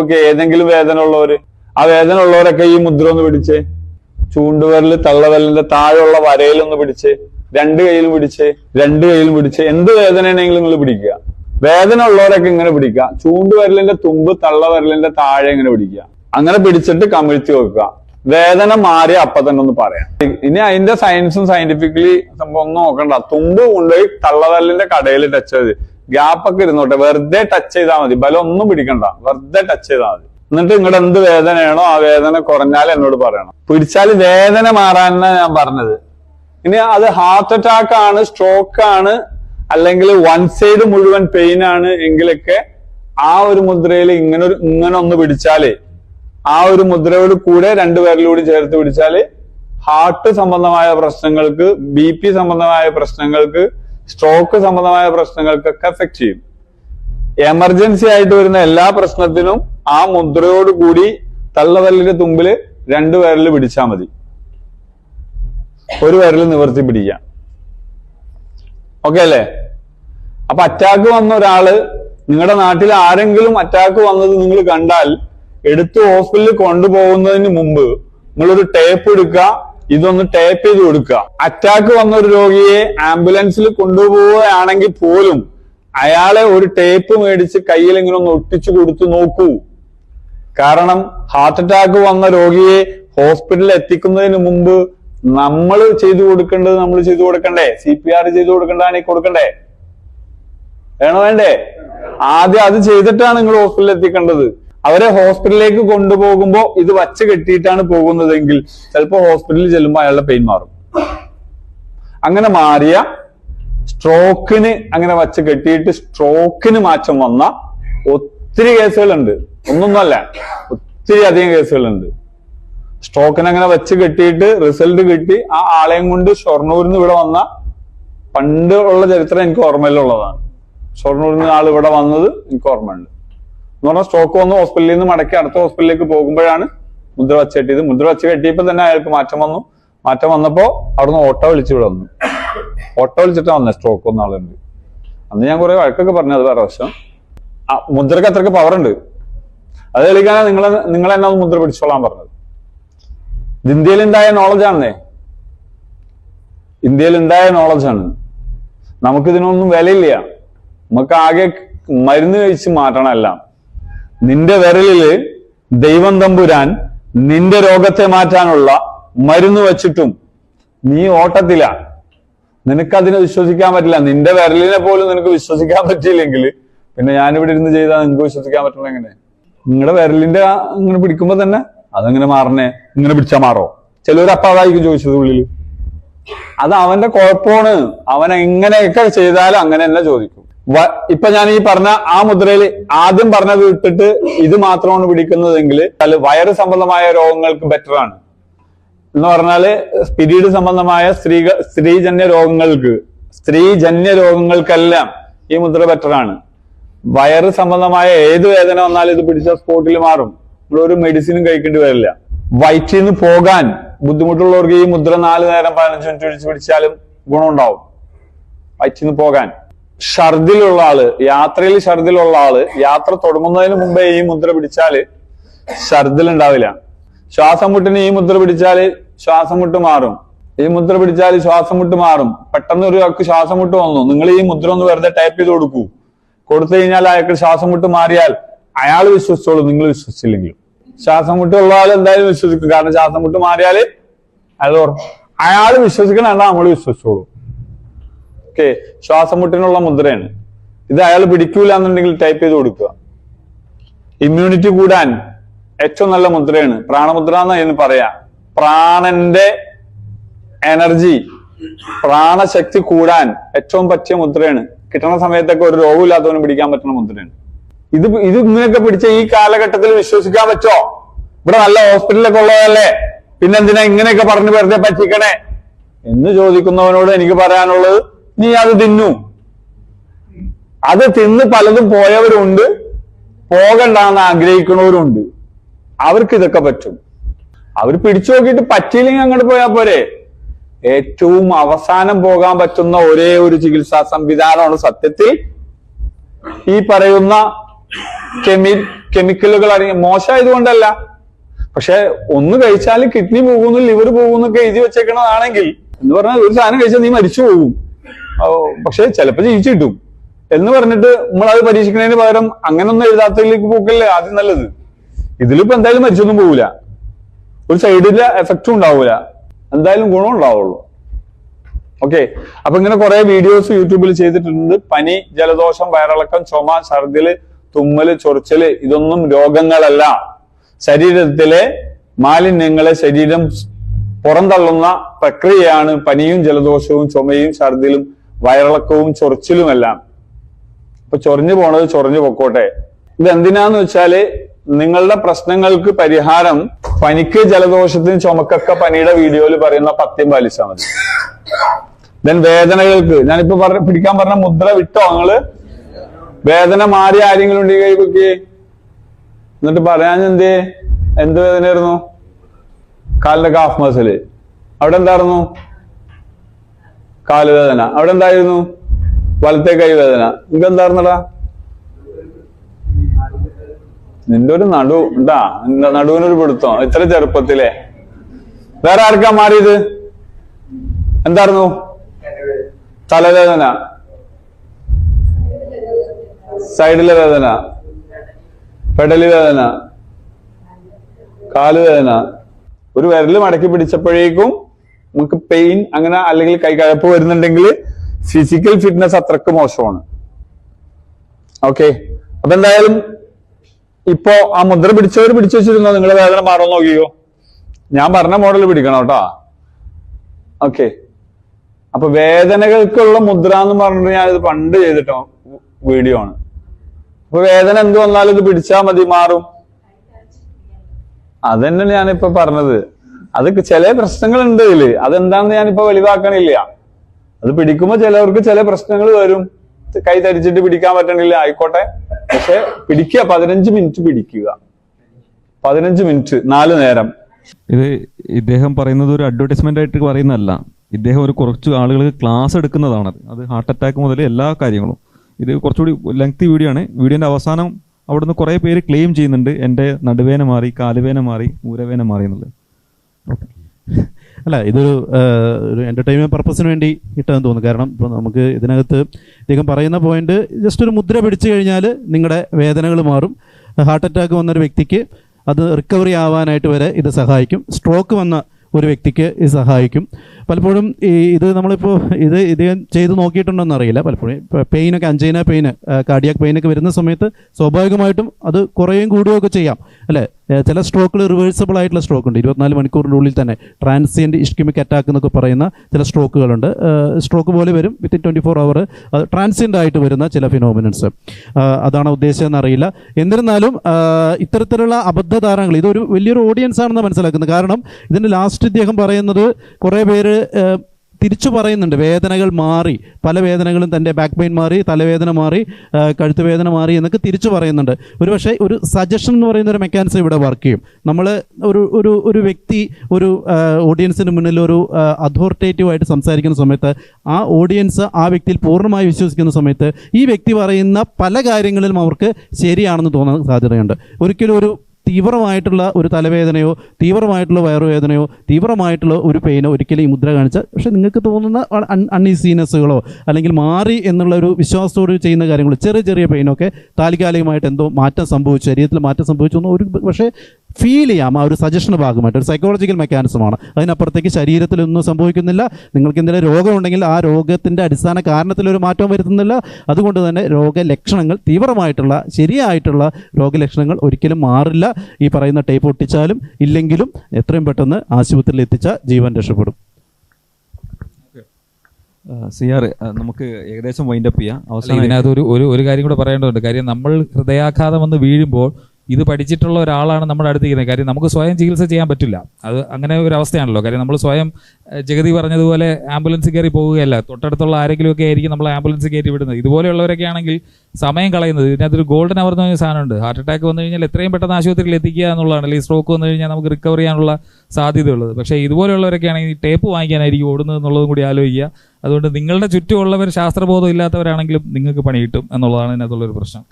ഒക്കെ ഏതെങ്കിലും വേദന ഉള്ളവര് ആ വേദന ഉള്ളവരൊക്കെ ഈ മുദ്ര ഒന്ന് പിടിച്ച് ചൂണ്ടുവരൽ തള്ളവരലിന്റെ താഴെയുള്ള വരയിലൊന്ന് പിടിച്ച് രണ്ട് കൈയിലും പിടിച്ച് രണ്ട് കൈയിലും പിടിച്ച് എന്ത് വേദനയാണെങ്കിലും നിങ്ങൾ പിടിക്കുക. വേദന ഉള്ളവരൊക്കെ ഇങ്ങനെ പിടിക്കുക. ചൂണ്ടുവരലിന്റെ തുമ്പ് തള്ളവരലിന്റെ താഴെ ഇങ്ങനെ പിടിക്കുക. അങ്ങനെ പിടിച്ചിട്ട് കമിഴ്ത്തി വെക്കുക. വേദന മാറി അപ്പൊ തന്നെ ഒന്ന് പറയാം. ഇനി അതിന്റെ സയൻസും സയന്റിഫിക്കലി സംഭവം നോക്കണ്ട. തുമ്പ് കൊണ്ടുപോയി തള്ളവരലിന്റെ കടയിൽ ടച്ച് ചെയ്ത്. ഗ്യാപ്പ് ഒക്കെ ഇരുന്നോട്ടെ. വെറുതെ ടച്ച് ചെയ്താൽ മതി. ബലം ഒന്നും പിടിക്കണ്ട. വെറുതെ ടച്ച് ചെയ്താൽ മതി. എന്നിട്ട് നിങ്ങളുടെ എന്ത് വേദനയാണോ ആ വേദന കുറഞ്ഞാൽ എന്നോട് പറയണം. പിടിച്ചാൽ വേദന മാറാനാണ് ഞാൻ പറഞ്ഞത്. ഇനി അത് ഹാർട്ട് അറ്റാക്ക് ആണ് സ്ട്രോക്ക് ആണ് അല്ലെങ്കിൽ വൺ സൈഡ് മുഴുവൻ പെയിൻ ആണ് എങ്കിലൊക്കെ ആ ഒരു മുദ്രയിൽ ഇങ്ങനെ ഒരു ഇങ്ങനെ ഒന്ന് പിടിച്ചാൽ ആ ഒരു മുദ്രയോട് കൂടെ രണ്ടുപേരിലൂടെ ചേർത്ത് പിടിച്ചാൽ ഹാർട്ട് സംബന്ധമായ പ്രശ്നങ്ങൾക്ക് ബി സംബന്ധമായ പ്രശ്നങ്ങൾക്ക് സ്ട്രോക്ക് സംബന്ധമായ പ്രശ്നങ്ങൾക്കൊക്കെ എഫക്ട് ചെയ്യും. എമർജൻസി ആയിട്ട് വരുന്ന എല്ലാ പ്രശ്നത്തിനും ആ മുദ്രയോട് കൂടി തള്ളതല്ലിന്റെ തുമ്പിൽ രണ്ടു വിരൽ പിടിച്ചാൽ മതി. ഒരു വിരൽ നിവർത്തി പിടിക്കാം ഓക്കെ അല്ലേ? അപ്പൊ അറ്റാക്ക് വന്ന ഒരാൾ നിങ്ങളുടെ നാട്ടിൽ ആരെങ്കിലും അറ്റാക്ക് വന്നത് നിങ്ങൾ കണ്ടാൽ എടുത്ത് ഹോസ്പിറ്റലിൽ കൊണ്ടുപോകുന്നതിന് മുമ്പ് നിങ്ങളൊരു ടേപ്പ് എടുക്കുക ഇതൊന്ന് ടേപ്പ് ചെയ്ത് കൊടുക്കുക. അറ്റാക്ക് വന്ന ഒരു രോഗിയെ ആംബുലൻസിൽ കൊണ്ടുപോവുകയാണെങ്കിൽ പോലും അയാളെ ഒരു ടേപ്പ് മേടിച്ച് കയ്യിൽ ഇങ്ങനെ ഒന്ന് ഒട്ടിച്ചു കൊടുത്തു നോക്കൂ. കാരണം ഹാർട്ട് അറ്റാക്ക് വന്ന രോഗിയെ ഹോസ്പിറ്റലിൽ എത്തിക്കുന്നതിന് മുമ്പ് നമ്മൾ ചെയ്തു കൊടുക്കേണ്ടത് നമ്മൾ ചെയ്തു കൊടുക്കണ്ടേ? സി പി ആർ ചെയ്തു കൊടുക്കേണ്ടതാണെങ്കിൽ കൊടുക്കണ്ടേ? വേണോ വേണ്ടേ? ആദ്യം അത് ചെയ്തിട്ടാണ് നിങ്ങൾ ഹോസ്പിറ്റലിൽ എത്തിക്കേണ്ടത്. അവരെ ഹോസ്പിറ്റലിലേക്ക് കൊണ്ടുപോകുമ്പോൾ ഇത് വച്ച് കെട്ടിയിട്ടാണ് പോകുന്നതെങ്കിൽ ചിലപ്പോൾ ഹോസ്പിറ്റലിൽ ചെല്ലുമ്പോൾ അയാളുടെ പെയിൻ മാറും. അങ്ങനെ മാറിയ സ്ട്രോക്കിന് അങ്ങനെ വച്ച് കെട്ടിയിട്ട് സ്ട്രോക്കിന് മാറ്റം വന്ന ഒത്തിരി കേസുകളുണ്ട്. ഒന്നൊന്നല്ല ഒത്തിരി അധികം കേസുകളുണ്ട്. സ്ട്രോക്കിന് അങ്ങനെ വെച്ച് കെട്ടിയിട്ട് റിസൾട്ട് കിട്ടി. ആ ആളെയും കൊണ്ട് ഷൊർണൂരിൽ നിന്ന് ഇവിടെ വന്ന പണ്ട് ഉള്ള ചരിത്രം എനിക്ക് ഓർമ്മയിലുള്ളതാണ്. ഷൊർണൂരിൽ നിന്ന് ആൾ ഇവിടെ വന്നത് എനിക്ക് ഓർമ്മയുണ്ട്. എന്ന് പറഞ്ഞാൽ സ്ട്രോക്ക് വന്ന് ഹോസ്പിറ്റലിൽ നിന്ന് മടക്കി അടുത്ത ഹോസ്പിറ്റലിലേക്ക് പോകുമ്പോഴാണ് മുദ്ര വച്ച് കെട്ടിയത്. മുദ്ര വച്ച് കെട്ടിയപ്പോ തന്നെ അയാൾക്ക് മാറ്റം വന്നു. മാറ്റം വന്നപ്പോ അവിടുന്ന് ഓട്ടോ വിളിച്ചു ഇവിടെ വന്നു. ഓട്ടോ വിളിച്ചിട്ടാ വന്നത് സ്ട്രോക്ക് വന്ന ആളുണ്ട്. അന്ന് ഞാൻ കുറെ വഴക്കൊക്കെ പറഞ്ഞു അത് വേറെ വശം മുദ്രക്ക് അത്രയ്ക്ക് പവർ ഉണ്ട്. അത് കളിക്കാനാ നിങ്ങളെ നിങ്ങൾ തന്നെ ഒന്ന് മുദ്ര പിടിച്ചോളാൻ പറഞ്ഞത്. ഇന്ത്യയിൽ ഉണ്ടായ നോളജാണെന്നേ ഇന്ത്യയിൽ ഉണ്ടായ നോളജാണ് നമുക്കിതിനൊന്നും വിലയില്ല. നമുക്ക് ആകെ മരുന്ന് കഴിച്ച് മാറ്റണം എല്ലാം. നിന്റെ വിരലിൽ ദൈവം തമ്പുരാൻ നിന്റെ രോഗത്തെ മാറ്റാനുള്ള മരുന്ന് വച്ചിട്ടും നീ ഓട്ടത്തില. നിനക്കതിനെ വിശ്വസിക്കാൻ പറ്റില്ല. നിന്റെ വിരലിനെ പോലും നിനക്ക് വിശ്വസിക്കാൻ പറ്റിയില്ലെങ്കിൽ പിന്നെ ഞാനിവിടെ ഇരുന്ന് ചെയ്താൽ നിനക്ക് വിശ്വസിക്കാൻ പറ്റുള്ള എങ്ങനെ? നിങ്ങളുടെ വിരലിന്റെ ഇങ്ങനെ പിടിക്കുമ്പോ തന്നെ അതങ്ങനെ മാറണേ. ഇങ്ങനെ പിടിച്ചാ മാറോ? ചിലവർ അപ്പൊ ചോദിച്ചത് ഉള്ളിൽ അത് അവന്റെ കുഴപ്പമാണ്. അവൻ എങ്ങനെയൊക്കെ ചെയ്താലും അങ്ങനെ തന്നെ ചോദിക്കും. ഇപ്പൊ ഞാൻ ഈ പറഞ്ഞ ആ മുദ്രയിൽ ആദ്യം പറഞ്ഞത് ഇട്ടിട്ട് ഇത് മാത്രമാണ് പിടിക്കുന്നതെങ്കിൽ വയറ് സംബന്ധമായ രോഗങ്ങൾക്ക് ബെറ്റർ ആണ്. എന്ന് പറഞ്ഞാൽ പിരീഡ് സംബന്ധമായ സ്ത്രീക സ്ത്രീജന്യ രോഗങ്ങൾക്ക് സ്ത്രീജന്യ രോഗങ്ങൾക്കെല്ലാം ഈ മുദ്ര ബെറ്റർ ആണ്. വയറ് സംബന്ധമായ ഏത് വേദന വന്നാലും ഇത് പിടിച്ച സ്പോട്ടിൽ മാറും. നമ്മൾ ഒരു മെഡിസിനും കഴിക്കേണ്ടി വരില്ല. വയറ്റിൽ നിന്ന് പോകാൻ ബുദ്ധിമുട്ടുള്ളവർക്ക് ഈ മുദ്ര നാല് നേരം പതിനഞ്ച് മിനിറ്റ് പിടിച്ച് പിടിച്ചാലും ഗുണമുണ്ടാവും. വയറ്റിൽ നിന്ന് പോകാൻ. ഷർദിലുള്ള ആൾ യാത്രയിൽ ഷർദിലുള്ള ആൾ യാത്ര തുടങ്ങുന്നതിന് മുമ്പേ ഈ മുദ്ര പിടിച്ചാൽ ഷർദിൽ ഉണ്ടാവില്ല ശ്വാസം മുട്ടിന് ഈ മുദ്ര പിടിച്ചാൽ ശ്വാസം മുട്ട് മാറും. ഈ മുദ്ര പിടിച്ചാൽ ശ്വാസം മുട്ട് മാറും. പെട്ടെന്ന് ഒരു ആൾക്ക് ശ്വാസം മുട്ട് വന്നു. നിങ്ങൾ ഈ മുദ്ര ഒന്ന് വെറുതെ ടൈപ്പ് ചെയ്ത് കൊടുക്കൂ. കൊടുത്തു കഴിഞ്ഞാൽ അയാൾക്ക് ശ്വാസം മുട്ട് മാറിയാൽ അയാൾ വിശ്വസിച്ചോളൂ. നിങ്ങൾ വിശ്വസിച്ചില്ലെങ്കിലും. ശ്വാസം മുട്ടുള്ള ആൾ എന്തായാലും വിശ്വസിക്കും. കാരണം ശ്വാസം മുട്ട് മാറിയാൽ അയാൾ അയാൾ വിശ്വസിക്കണ നമ്മൾ വിശ്വസിച്ചോളൂ. ഓക്കെ ശ്വാസം മുട്ടിനുള്ള മുദ്രയാണ്. ഇത് അയാൾ പിടിക്കൂല എന്നുണ്ടെങ്കിൽ ടൈപ്പ് ചെയ്ത് കൊടുക്കുക. ഇമ്മ്യൂണിറ്റി കൂടാൻ ഏറ്റവും നല്ല മുദ്രയാണ്. പ്രാണമുദ്ര എന്ന് പറയാ. പ്രാണന്റെ എനർജി പ്രാണശക്തി കൂടാൻ ഏറ്റവും പറ്റിയ മുദ്രയാണ്. കിട്ടുന്ന സമയത്തൊക്കെ ഒരു രോഗമില്ലാത്തവനും പിടിക്കാൻ പറ്റുന്ന മുദ്രയാണ്. ഇത് ഇത് ഇങ്ങനെയൊക്കെ പിടിച്ച ഈ കാലഘട്ടത്തിൽ വിശ്വസിക്കാൻ പറ്റോ? ഇവിടെ നല്ല ഹോസ്പിറ്റലൊക്കെ ഉള്ളതല്ലേ? പിന്നെന്തിനാ ഇങ്ങനെയൊക്കെ പറഞ്ഞു വെറുതെ പറ്റിക്കണേ? എന്ന് ചോദിക്കുന്നവനോട് എനിക്ക് പറയാനുള്ളത് നീ അത് തിന്നു. അത് തിന്ന് പലതും പോയവരുണ്ട്. പോകണ്ടെന്ന് ആഗ്രഹിക്കുന്നവരുണ്ട്. അവർക്ക് ഇതൊക്കെ പറ്റും. അവർ പിടിച്ചു നോക്കിയിട്ട് പറ്റിയില്ലെങ്കിൽ അങ്ങോട്ട് പോയാൽ പോരെ. ഏറ്റവും അവസാനം പോകാൻ പറ്റുന്ന ഒരേ ഒരു ചികിത്സാ സംവിധാനമാണ് സത്യത്തിൽ ഈ പറയുന്ന കെമി കെമിക്കലുകൾ അറിയാം മോശമായതുകൊണ്ടല്ല. പക്ഷെ ഒന്ന് കഴിച്ചാൽ കിഡ്നി പോകുന്നു ലിവർ പോകുന്നൊക്കെ എഴുതി വെച്ചേക്കണതാണെങ്കിൽ എന്ന് പറഞ്ഞാൽ ഒരു സാധനം കഴിച്ചാൽ നീ മരിച്ചു പോകും. പക്ഷെ ചിലപ്പോ ജീവിച്ചു കിട്ടും. എന്ന് പറഞ്ഞിട്ട് നമ്മൾ അത് പരീക്ഷിക്കുന്നതിന് പകരം അങ്ങനെ ഒന്നും എഴുതാത്തതിലേക്ക് പോക്കല്ലേ ആദ്യം നല്ലത്. ഇതിലിപ്പോ എന്തായാലും മരിച്ചൊന്നും പോകില്ല ഒരു സൈഡിൽ എഫക്റ്റും ഉണ്ടാവൂല. എന്തായാലും ഗുണം ഉണ്ടാവുള്ളൂ. ഓക്കെ അപ്പൊ ഇങ്ങനെ കുറെ വീഡിയോസ് യൂട്യൂബിൽ ചെയ്തിട്ടുണ്ട്. പനി ജലദോഷം വയറിളക്കം ചുമ ഛർദിൽ തുമ്മൽ ചൊറിച്ചൽ ഇതൊന്നും രോഗങ്ങളല്ല. ശരീരത്തിലെ മാലിന്യങ്ങളെ ശരീരം പുറന്തള്ളുന്ന പ്രക്രിയയാണ് പനിയും ജലദോഷവും ചുമയും ഛർദിലും വയറിളക്കവും ചൊറിച്ചിലുമെല്ലാം. അപ്പൊ ചൊറിഞ്ഞു പോണത് ചൊറിഞ്ഞു പൊക്കോട്ടെ. ഇത് എന്തിനാന്ന് വെച്ചാൽ നിങ്ങളുടെ പ്രശ്നങ്ങൾക്ക് പരിഹാരം പനിക്ക് ജലദോഷത്തിന് ചുമക്കൊക്കെ പനിയുടെ വീഡിയോയിൽ പറയുന്ന പത്യം പാലിച്ചാൽ മതി. ദെൻ വേദനകൾക്ക് ഞാനിപ്പോ പറഞ്ഞ പിടിക്കാൻ പറഞ്ഞ മുദ്ര വിട്ടോ നിങ്ങൾ? വേദന മാറി ആരെങ്കിലും ഉണ്ടെങ്കിൽ കൈ പൊക്കി എന്നിട്ട് പറയാൻ എന്തേ? എന്ത് വേദനയായിരുന്നു? കാലിന്റെ കാഫ് മസിൽ അവിടെ എന്തായിരുന്നു? കാൽ വേദന അവിടെ എന്തായിരുന്നു? വലത്തെ കൈ വേദന നിങ്ങൾക്ക് എന്തായിരുന്നടാ? നിന്റെ ഒരു നടു ഉണ്ടാ നടുവിനൊരു പിടുത്തം. ഇത്ര ചെറുപ്പത്തിലെ. വേറെ ആർക്കാ മാറിയത്? എന്തായിരുന്നു? തലവേദന. സൈഡിലെ വേദന. പെടലി വേദന. കാലുവേദന. ഒരു വിരൽ മടക്കി പിടിച്ചപ്പോഴേക്കും നമുക്ക് പെയിൻ അങ്ങനെ അല്ലെങ്കിൽ കൈകഴപ്പ് വരുന്നുണ്ടെങ്കിൽ ഫിസിക്കൽ ഫിറ്റ്നസ് അത്രയ്ക്ക് മോശമാണ്. ഓക്കെ അപ്പൊ എന്തായാലും ഇപ്പോ ആ മുദ്ര പിടിച്ചവർ പിടിച്ചു വെച്ചിരുന്നോ? നിങ്ങൾ വേദന മാറാൻ നോക്കിയോ ഞാൻ പറഞ്ഞ മോഡൽ പിടിക്കണം കേട്ടോ. ഓക്കെ അപ്പൊ വേദനകൾക്കുള്ള മുദ്ര എന്ന് പറഞ്ഞിട്ട് ഇത് പണ്ട് ചെയ്തിട്ടോ? വീഡിയോ ആണ്. അപ്പൊ വേദന എന്ത് വന്നാലും ഇത് പിടിച്ചാ മതി മാറും. അതന്നെ ഞാനിപ്പോ പറഞ്ഞത്. അത് ചില പ്രശ്നങ്ങളുണ്ട് ഇതിൽ. അതെന്താണെന്ന് ഞാനിപ്പോ വെളിവാക്കണില്ല. അത് പിടിക്കുമ്പോൾ ചിലവർക്ക് ചില പ്രശ്നങ്ങൾ വരും. കൈ തരിച്ചിട്ട് പിടിക്കാൻ പറ്റണില്ല. ആയിക്കോട്ടെ. പക്ഷെ പിടിക്കുക. പതിനഞ്ച് മിനിറ്റ് പിടിക്കുക. പതിനഞ്ച് മിനിറ്റ്. നാല് നേരം. ഇത് ഇദ്ദേഹം പറയുന്നത് ഒരു അഡ്വർടൈസ്മെന്റ് ആയിട്ട് പറയുന്നതല്ല. ഇദ്ദേഹം ഒരു കുറച്ച് ആളുകൾക്ക് ക്ലാസ് എടുക്കുന്നതാണ്. അത് ഹാർട്ട് അറ്റാക്ക് മുതൽ എല്ലാ കാര്യങ്ങളും. ഇത് കുറച്ചുകൂടി ലെങ്തി വീഡിയോ ആണ്. വീഡിയോന്റെ അവസാനം അവിടുന്ന് കുറേ പേര് ക്ലെയിം ചെയ്യുന്നുണ്ട്. എന്റെ നടുവേന മാറി കാലുവേന മാറി ഊരവേന മാറി എന്നുള്ളത്. അല്ല ഇതൊരു ഒരു എന്റർടൈൻമെന്റ് പർപ്പസിന് വേണ്ടി ഇട്ടതെന്ന് തോന്നുന്നു. കാരണം ഇപ്പോൾ നമുക്ക് ഇതിനകത്ത് ഇദ്ദേഹം പറയുന്ന പോയിന്റ് ജസ്റ്റ് ഒരു മുദ്ര പിടിച്ചു കഴിഞ്ഞാൽ നിങ്ങളുടെ വേദനകൾ മാറും. ഹാർട്ട് അറ്റാക്ക് വന്ന ഒരു വ്യക്തിക്ക് അത് റിക്കവറി ആവാനായിട്ട് വരെ ഇത് സഹായിക്കും. സ്ട്രോക്ക് വന്ന ഒരു വ്യക്തിക്ക് ഇത് സഹായിക്കും. പലപ്പോഴും ഈ ഇത് നമ്മളിപ്പോൾ ഇത് ഇദ്ദേഹം ചെയ്ത് നോക്കിയിട്ടുണ്ടോ അറിയില്ല. പലപ്പോഴും പെയിനൊക്കെ അഞ്ചൈന പെയിന് കാർഡിയാക് പെയിനൊക്കെ വരുന്ന സമയത്ത് സ്വാഭാവികമായിട്ടും അത് കുറേയും കൂടുകയൊക്കെ ചെയ്യാം. അല്ലേ? ചില സ്ട്രോക്കുകൾ റിവേഴ്സിബിൾ ആയിട്ടുള്ള സ്ട്രോക്ക് ഉണ്ട്. ഇരുപത്തിനാല് മണിക്കൂറിന്റെ ഉള്ളിൽ തന്നെ ട്രാൻസിയന്റ് ഇഷ്കിമിക് അറ്റാക്ക് എന്നൊക്കെ പറയുന്ന ചില സ്ട്രോക്കുകളുണ്ട് സ്ട്രോക്ക് പോലെ വരും. Within twenty four hour transient ആയിട്ട് വരുന്ന ചില ഫിനോമിനൻസ് അതാണ് ഉദ്ദേശിച്ചതെന്ന് അറിയില്ല. എന്നിരുന്നാലും ഇത്തരത്തിലുള്ള ഇത്തരത്തിലുള്ള അബദ്ധധാരണകൾ ഇതൊരു വലിയൊരു ഓഡിയൻസ് ആണെന്ന് മനസ്സിലാക്കുന്നത് കാരണം ഇതിന്റെ ലാസ്റ്റ് ഇദ്ദേഹം പറയുന്നത് കുറേ പേര് തിരിച്ചു പറയുന്നുണ്ട്. വേദനകൾ മാറി. പല വേദനകളും തന്റെ ബാക്ക് പെയിൻ മാറി തലവേദന മാറി കഴുത്ത് വേദന മാറി എന്നൊക്കെ തിരിച്ചു പറയുന്നുണ്ട്. ഒരു പക്ഷേ ഒരു സജഷൻ എന്ന് പറയുന്ന ഒരു മെക്കാനിസം ഇവിടെ വർക്ക് ചെയ്യും. നമ്മൾ ഒരു ഒരു ഒരു വ്യക്തി ഒരു ഓഡിയൻസിന് മുന്നിൽ ഒരു അതോറിറ്റേറ്റീവായിട്ട് സംസാരിക്കുന്ന സമയത്ത് ആ ഓഡിയൻസ് ആ വ്യക്തിയിൽ പൂർണമായി വിശ്വസിക്കുന്ന സമയത്ത് ഈ വ്യക്തി പറയുന്ന പല കാര്യങ്ങളിലും അവർക്ക് ശരിയാണെന്ന് തോന്നാൻ സാധ്യതയുണ്ട്. ഒരിക്കലും ഒരു തീവ്രമായിട്ടുള്ള ഒരു തലവേദനയോ തീവ്രമായിട്ടുള്ള വയറുവേദനയോ തീവ്രമായിട്ടുള്ള ഒരു പെയിനോ ഒരിക്കലും ഈ മുദ്ര കാണിച്ചാൽ പക്ഷേ നിങ്ങൾക്ക് തോന്നുന്ന അൺഈസിനെസ്സുകളോ അല്ലെങ്കിൽ മാറി എന്നുള്ള ഒരു വിശ്വാസത്തോട് ചെയ്യുന്ന കാര്യങ്ങൾ ചെറിയ ചെറിയ പെയിനൊക്കെ താൽക്കാലികമായിട്ട് എന്തോ മാറ്റം സംഭവിച്ചു ശരീരത്തിൽ മാറ്റം സംഭവിച്ചു എന്നോ ഒരു പക്ഷേ ഫീൽ ചെയ്യാം. ആ ഒരു സജഷൻ ഭാഗമായിട്ട്. ഒരു സൈക്കോളജിക്കൽ മെക്കാനിസമാണ് അതിനപ്പുറത്തേക്ക് ശരീരത്തിൽ ഒന്നും സംഭവിക്കുന്നില്ല. നിങ്ങൾക്ക് എന്തെങ്കിലും രോഗമുണ്ടെങ്കിൽ ആ രോഗത്തിന്റെ അടിസ്ഥാന കാരണത്തിൽ ഒരു മാറ്റം വരുത്തുന്നില്ല. അതുകൊണ്ട് തന്നെ രോഗലക്ഷണങ്ങൾ തീവ്രമായിട്ടുള്ള ശരിയായിട്ടുള്ള രോഗലക്ഷണങ്ങൾ ഒരിക്കലും മാറില്ല. ഈ പറയുന്ന ടേപ്പ് ഒട്ടിച്ചാലും ഇല്ലെങ്കിലും എത്രയും പെട്ടെന്ന് ആശുപത്രിയിൽ എത്തിച്ചാൽ ജീവൻ രക്ഷപ്പെടും. സിയാർ നമുക്ക് ഏകദേശം വൈൻഡപ്പ് ചെയ്യാം. അവസാനം ഇതിനകത്ത് ഒരു ഒരു ഒരു കാര്യം കൂടെ പറയേണ്ടതുണ്ട്. കാര്യം നമ്മൾ ഹൃദയാഘാതം വന്ന് വീഴുമ്പോൾ ഇത് പഠിച്ചിട്ടുള്ള ഒരാളാണ് നമ്മുടെ അടുത്ത് ഇരിക്കുന്നത് കാര്യം നമുക്ക് സ്വയം ചികിത്സ ചെയ്യാൻ പറ്റില്ല. അത് അങ്ങനെ ഒരു അവസ്ഥയാണല്ലോ. കാര്യം നമ്മൾ സ്വയം ജഗതി പറഞ്ഞതുപോലെ ആംബുലൻസ് കയറി പോവുകയല്ല. തൊട്ടടുത്തുള്ള ആരെങ്കിലുമൊക്കെ ആയിരിക്കും നമ്മൾ ആംബുലൻസ് കയറ്റി വിടുന്നത്. ഇതുപോലെയുള്ളവരൊക്കെ ആണെങ്കിൽ സമയം കളയുന്നത്. ഇതിനകത്തൊരു ഗോൾഡൻ അവർ എന്ന് പറഞ്ഞ സാധനമുണ്ട്. ഹാർട്ട് അറ്റാക്ക് വന്നു കഴിഞ്ഞാൽ എത്രയും പെട്ടെന്ന് ആശുപത്രിയിൽ എത്തിക്കുക എന്നുള്ളതാണ്. അല്ലെങ്കിൽ സ്ട്രോക്ക് വന്നു കഴിഞ്ഞാൽ നമുക്ക് റിക്കവർ ചെയ്യാനുള്ള സാധ്യതയുള്ളത്. പക്ഷേ ഇതുപോലെയുള്ളവരൊക്കെ ആണെങ്കിൽ ടേപ്പ് വാങ്ങിക്കാനായിരിക്കും ഓടുന്നത് എന്നുള്ളതും കൂടി ആലോചിക്കുക. അതുകൊണ്ട് നിങ്ങളുടെ ചുറ്റുമുള്ളവർ ശാസ്ത്രബോധം ഇല്ലാത്തവരാണെങ്കിലും നിങ്ങൾക്ക് പണി കിട്ടും എന്നുള്ളതാണ് ഇതിനകത്തുള്ളൊരു പ്രശ്നം.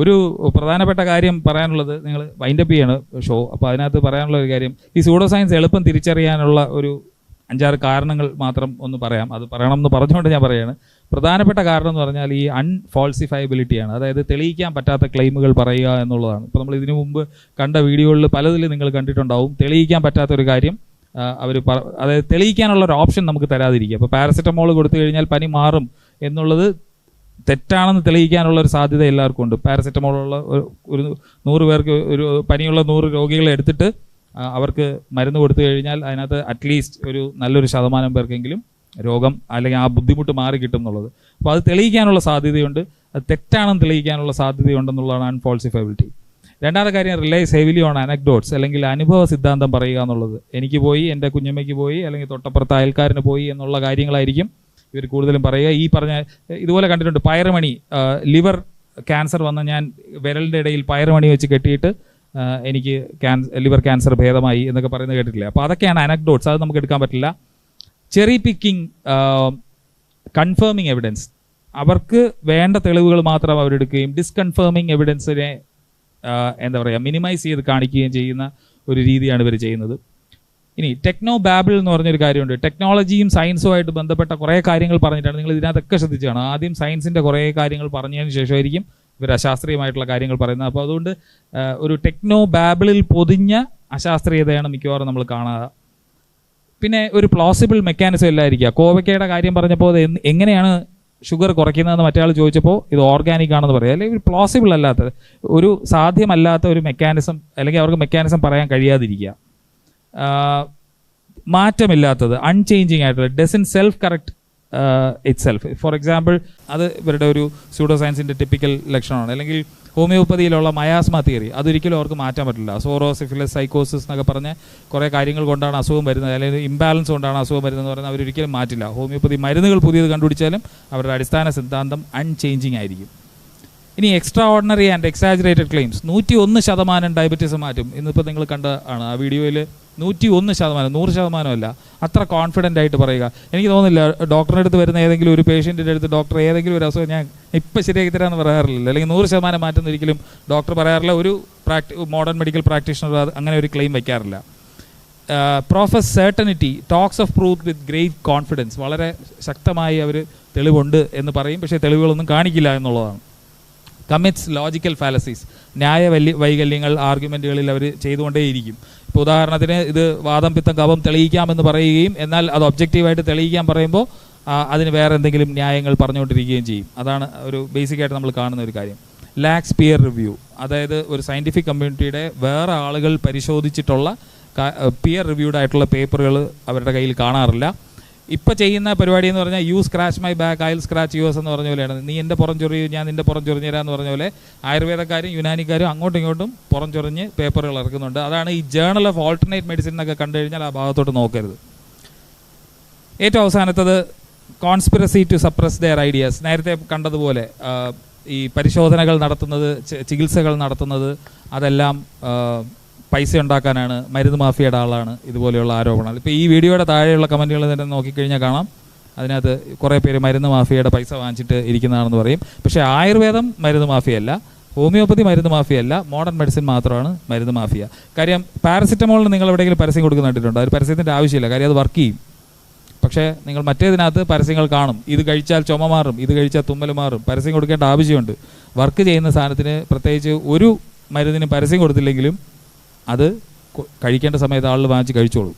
ഒരു പ്രധാനപ്പെട്ട കാര്യം പറയാനുള്ളത് നിങ്ങൾ വൈൻഡപ്പ് ചെയ്യാണ് ഷോ അപ്പോൾ അതിനകത്ത് പറയാനുള്ള ഒരു കാര്യം ഈ സൂഡോ സയൻസ് എളുപ്പം തിരിച്ചറിയാനുള്ള ഒരു അഞ്ചാറ് കാരണങ്ങൾ മാത്രം ഒന്ന് പറയാം. അത് പറയണം എന്ന് പറഞ്ഞുകൊണ്ട് ഞാൻ പറയാണ് പ്രധാനപ്പെട്ട കാരണം എന്ന് പറഞ്ഞാൽ ഈ അൺഫോൾസിഫയബിലിറ്റിയാണ് അതായത് തെളിയിക്കാൻ പറ്റാത്ത ക്ലെയിമുകൾ പറയുക എന്നുള്ളതാണ്. ഇപ്പോൾ നമ്മൾ ഇതിനു മുമ്പ് കണ്ട വീഡിയോകളിൽ പലതിൽ നിങ്ങൾ കണ്ടിട്ടുണ്ടാവും. തെളിയിക്കാൻ പറ്റാത്ത ഒരു കാര്യം അവർ അതായത് തെളിയിക്കാനുള്ള ഒരു ഓപ്ഷൻ നമുക്ക് തരാതിരിക്കുക. അപ്പോൾ പാരസെറ്റമോൾ കൊടുത്തു കഴിഞ്ഞാൽ പനി മാറും എന്നുള്ളത് തെറ്റാണെന്ന് തെളിയിക്കാനുള്ള ഒരു സാധ്യത എല്ലാവർക്കും ഉണ്ട്. പാരസെറ്റമോളുള്ള ഒരു- നൂറ് പേർക്ക് ഒരു പനിയുള്ള നൂറ് രോഗികളെ എടുത്തിട്ട് അവർക്ക് മരുന്ന് കൊടുത്തു കഴിഞ്ഞാൽ അതിനകത്ത് അറ്റ്ലീസ്റ്റ് ഒരു നല്ലൊരു ശതമാനം പേർക്കെങ്കിലും രോഗം അല്ലെങ്കിൽ ആ ബുദ്ധിമുട്ട് മാറി കിട്ടും എന്നുള്ളത്. അപ്പോൾ അത് തെളിയിക്കാനുള്ള സാധ്യതയുണ്ട്. അത് തെറ്റാണെന്ന് തെളിയിക്കാനുള്ള സാധ്യതയുണ്ടെന്നുള്ളതാണ് അൺഫോൾസിഫബിലിറ്റി രണ്ടാമത്തെ കാര്യം റിലൈസ് ഹെവിലി ഓൺ അനക്ഡോട്ട്സ് അല്ലെങ്കിൽ അനുഭവ സിദ്ധാന്തം പറയുക എന്നുള്ളത്. എനിക്ക് പോയി എന്റെ കുഞ്ഞമ്മയ്ക്ക് പോയി അല്ലെങ്കിൽ തൊട്ടപ്പുറത്ത് അയൽക്കാരന് പോയി എന്നുള്ള കാര്യങ്ങളായിരിക്കും ഇവർ കൂടുതലും പറയുക. ഈ പറഞ്ഞ ഇതുപോലെ കണ്ടിട്ടുണ്ട് പയറുമണി ലിവർ ക്യാൻസർ വന്ന ഞാൻ വിരലിന്റെ ഇടയിൽ പയറുമണി വെച്ച് കെട്ടിയിട്ട് എനിക്ക് ക്യാൻസർ ലിവർ ക്യാൻസർ ഭേദമായി എന്നൊക്കെ പറയുന്നത് കേട്ടിട്ടില്ല? അപ്പോൾ അതൊക്കെയാണ് അനക്ഡോട്ട്സ് അത് നമുക്ക് എടുക്കാൻ പറ്റില്ല. ചെറി പിക്കിംഗ് കൺഫേമിങ് എവിഡൻസ് അവർക്ക് വേണ്ട തെളിവുകൾ മാത്രം അവരെടുക്കുകയും ഡിസ്കൺഫേമിങ് എവിഡൻസിനെ എന്താ പറയുക മിനിമൈസ് ചെയ്ത് കാണിക്കുകയും ചെയ്യുന്ന ഒരു രീതിയാണ് ഇവർ ചെയ്യുന്നത്. ഇനി ടെക്നോ ബാബിൾ എന്ന് പറഞ്ഞൊരു കാര്യമുണ്ട്. ടെക്നോളജിയും സയൻസുമായിട്ട് ബന്ധപ്പെട്ട കുറേ കാര്യങ്ങൾ പറഞ്ഞിട്ടാണ് നിങ്ങൾ ഇതിനകത്തൊക്കെ ശ്രദ്ധിച്ചാണ് ആദ്യം സയൻസിന്റെ കുറേ കാര്യങ്ങൾ പറഞ്ഞതിന് ശേഷമായിരിക്കും ഇവർ അശാസ്ത്രീയമായിട്ടുള്ള കാര്യങ്ങൾ പറയുന്നത്. അപ്പോൾ അതുകൊണ്ട് ഒരു ടെക്നോ ബാബിളിൽ പൊതിഞ്ഞ അശാസ്ത്രീയതയാണ് മിക്കവാറും നമ്മൾ കാണുക. പിന്നെ ഒരു പ്ലോസിബിൾ മെക്കാനിസം ഇല്ലായിരിക്കുക കോവയ്ക്കയുടെ കാര്യം പറഞ്ഞപ്പോൾ അത് എങ്ങനെയാണ് ഷുഗർ കുറയ്ക്കുന്നതെന്ന് മറ്റേ ചോദിച്ചപ്പോൾ ഇത് ഓർഗാനിക് ആണെന്ന് പറയുക അല്ലെങ്കിൽ പ്ലോസിബിൾ അല്ലാത്ത ഒരു സാധ്യമല്ലാത്ത ഒരു മെക്കാനിസം അല്ലെങ്കിൽ അവർക്ക് മെക്കാനിസം പറയാൻ കഴിയാതിരിക്കുക. മാറ്റമില്ലാത്തത് അൺചേഞ്ചിങ് ആയിട്ടുള്ള doesn't self correct itself for example അത് ഇവരുടെ ഒരു സ്യൂഡോ സയൻസിന്റെ ടിപ്പിക്കൽ ലക്ഷണമാണ്. അല്ലെങ്കിൽ ഹോമിയോപ്പതിയിലുള്ള മയാസ്മ തിയറി അതൊരിക്കലും അവർക്ക് മാറ്റാൻ പറ്റില്ല. സോറോ സോറോസിഫിലസ് സൈക്കോസിസ് എന്നൊക്കെ പറഞ്ഞ കുറേ കാര്യങ്ങൾ കൊണ്ടാണ് അസുഖം വരുന്നത്. അല്ലെങ്കിൽ ഇംബാലൻസ് കൊണ്ടാണ് അസുഖം വരുന്നത് പറഞ്ഞാൽ അവരൊരിക്കലും മാറ്റില്ല. ഹോമിയോപ്പതി മരുന്നുകൾ പുതിയത് കണ്ടുപിടിച്ചാലും അവരുടെ അടിസ്ഥാന സിദ്ധാന്തം അൺചേഞ്ചിങ് ആയിരിക്കും. ഇനി extraordinary and exaggerated claims നൂറ്റി ഒന്ന് ശതമാനം ഡയബറ്റീസ് മാറ്റും. ഇന്നിപ്പോൾ നിങ്ങൾ കണ്ട ആണ് ആ വീഡിയോയിൽ നൂറ്റി ഒന്ന് ശതമാനം നൂറ് ശതമാനമല്ല. അത്ര കോൺഫിഡന്റ് ആയിട്ട് പറയുക. എനിക്ക് തോന്നുന്നില്ല ഡോക്ടറിന്റെ അടുത്ത് വരുന്ന ഏതെങ്കിലും ഒരു പേഷ്യന്റിന്റെ അടുത്ത് ഡോക്ടർ ഏതെങ്കിലും ഒരു അസുഖം ഞാൻ ഇപ്പം ശരിയാക്കി തരാമെന്ന് പറയാറില്ല അല്ലെങ്കിൽ നൂറ് ശതമാനം മാറ്റുന്ന ഒരിക്കലും ഡോക്ടർ പറയാറില്ല. ഒരു പ്രാക്ടി മോഡേൺ മെഡിക്കൽ പ്രാക്ടീഷണർ അങ്ങനെ ഒരു claim വയ്ക്കാറില്ല. Professes certainty talks of truth with great confidence വളരെ ശക്തമായി അവർ തെളിവുണ്ട് എന്ന് പറയും. പക്ഷേ തെളിവുകളൊന്നും കാണിക്കില്ല എന്നുള്ളതാണ്. കമ്മിറ്റ്സ് ലോജിക്കൽ ഫാലസീസ് ന്യായ വല്യ വൈകല്യങ്ങൾ ആർഗ്യുമെന്റുകളിൽ അവർ ചെയ്തുകൊണ്ടേയിരിക്കും. ഇപ്പോൾ ഉദാഹരണത്തിന് ഇത് വാദം പിത്തം കവം തെളിയിക്കാമെന്ന് പറയുകയും എന്നാൽ അത് ഒബ്ജക്റ്റീവായിട്ട് തെളിയിക്കാൻ പറയുമ്പോൾ അതിന് വേറെ എന്തെങ്കിലും ന്യായങ്ങൾ പറഞ്ഞുകൊണ്ടിരിക്കുകയും ചെയ്യും. അതാണ് ഒരു ബേസിക്കായിട്ട് നമ്മൾ കാണുന്ന ഒരു കാര്യം. ലാക്സ് പിയർ റിവ്യൂ അതായത് ഒരു സയന്റിഫിക് കമ്മ്യൂണിറ്റിയുടെ വേറെ ആളുകൾ പരിശോധിച്ചിട്ടുള്ള പിയർ റിവ്യൂഡ് ആയിട്ടുള്ള പേപ്പറുകൾ അവരുടെ കയ്യിൽ കാണാറില്ല. ഇപ്പൊ ചെയ്യുന്ന പരിപാടി എന്ന് പറഞ്ഞാൽ you scratch my back I scratch yours എന്ന് പറഞ്ഞ പോലെയാണ്. നീ എന്റെ പുറം ചൊറിയൂ ഞാൻ നിന്റെ പുറം ചൊറിഞ്ഞു എന്ന് പറഞ്ഞ പോലെ ആയുർവേദക്കാരും യുനാനിക്കാരും അങ്ങോട്ടും ഇങ്ങോട്ടും പുറം ചൊറിഞ്ഞ് പേപ്പറുകൾ ഇറക്കുന്നുണ്ട്. അതാണ് ഈ ജേണൽ ഓഫ് ഓൾട്ടർനേറ്റ് മെഡിസിൻ എന്നൊക്കെ കണ്ടു കഴിഞ്ഞാൽ ആ ഭാഗത്തോട്ട് നോക്കരുത്. ഏറ്റവും അവസാനത്തത് conspiracy to suppress their ideas നേരത്തെ കണ്ടതുപോലെ ഈ പരിശോധനകൾ നടത്തുന്നത് ചികിത്സകൾ നടത്തുന്നത് അതെല്ലാം പൈസ ഉണ്ടാക്കാനാണ് മരുന്ന് മാഫിയയുടെ ആളാണ് ഇതുപോലെയുള്ള ആരോപണങ്ങൾ. ഇപ്പോൾ ഈ വീഡിയോയുടെ താഴെയുള്ള കമന്റുകൾ തന്നെ നോക്കിക്കഴിഞ്ഞാൽ കാണാം. അതിനകത്ത് കുറേ പേര് മരുന്ന് മാഫിയയുടെ പൈസ വാങ്ങിച്ചിട്ട് ഇരിക്കുന്നതാണെന്ന് പറയും. പക്ഷേ ആയുർവേദം മരുന്ന് മാഫിയല്ല ഹോമിയോപ്പതി മരുന്ന് മാഫിയല്ല മോഡേൺ മെഡിസിൻ മാത്രമാണ് മരുന്ന് മാഫിയ. കാര്യം പാരസിറ്റമോളിന് നിങ്ങൾ എവിടെയെങ്കിലും പരസ്യം കൊടുക്കുന്ന കണ്ടിട്ടുണ്ടോ? അത് പരസ്യത്തിന്റെ ആവശ്യമില്ല കാര്യം അത് വർക്ക് ചെയ്യും. പക്ഷേ നിങ്ങൾ മറ്റേതിനകത്ത് പരസ്യങ്ങൾ കാണും. ഇത് കഴിച്ചാൽ ചുമ മാറും ഇത് കഴിച്ചാൽ തുമ്മൽ മാറും. പരസ്യം കൊടുക്കേണ്ട ആവശ്യമുണ്ട്. വർക്ക് ചെയ്യുന്ന സാധനത്തിന് പ്രത്യേകിച്ച് ഒരു മരുന്നിന് പരസ്യം കൊടുത്തില്ലെങ്കിലും അത് കഴിക്കേണ്ട സമയത്ത് ആളുകൾ വാങ്ങിച്ച് കഴിച്ചോളും.